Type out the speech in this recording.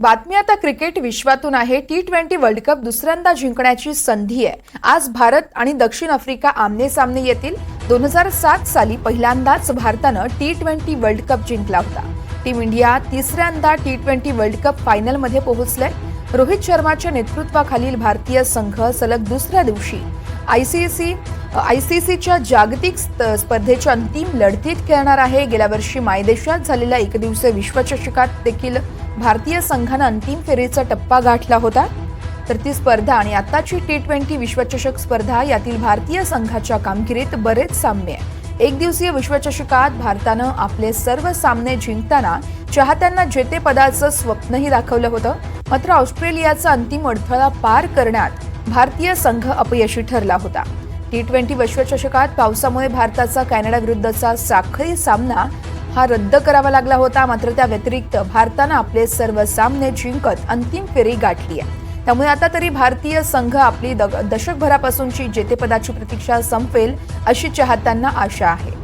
बातमी आता क्रिकेट विश्वातून आहे. टी ट्वेंटी वर्ल्ड कप दुसऱ्यांदा जिंकण्याची संधी आहे. आज भारत आणि दक्षिण आफ्रिका आमने सामने येतील. दोन हजार सात साली पहिल्यांदाच भारतानं टी ट्वेंटी वर्ल्ड कप जिंकला होता. टीम इंडिया तिसऱ्यांदा टी ट्वेंटी वर्ल्ड कप फायनलमध्ये पोहोचलंय रोहित शर्माच्या नेतृत्वाखालील भारतीय संघ सलग दुसऱ्या दिवशी आयसीसी आयसीसीच्या जागतिक स्त- स्पर्धेच्या अंतिम लढतीत खेळणार आहे. गेल्या वर्षी मायदेशात झालेल्या एकदिवसीय विश्वचषकात देखील भारतीय संघानं अंतिम फेरीचा टप्पा गाठला होता. तर ती स्पर्धा आणि आत्ताची टी ट्वेंटी विश्वचषक स्पर्धा यातील भारतीय संघाच्या कामगिरीत बरेच साम्य आहे. एक दिवसीय विश्वचषकात भारतानं आपले सर्व सामने जिंकताना चाहत्यांना जेतेपदाचं स्वप्नही दाखवलं होतं. मात्र ऑस्ट्रेलियाचा अंतिम अडथळा पार करण्यात भारतीय संघ अपयशी ठरला होता. टी ट्वेंटी विश्वचषकात पावसामुळे भारताचा कॅनडा विरुद्धचा साखळी सामना हा रद्द करावा लागला होता मात्र त्या व्यतिरिक्त भारतानं आपले सर्व सामने जिंकत अंतिम फेरी गाठली आहे. त्यामुळे आता तरी भारतीय संघ आपली दग- दशकभरापासूनची जेतेपदाची प्रतीक्षा संपेल अशी चाहत्यांना आशा आहे.